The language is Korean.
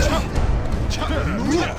자, 자, 누구야?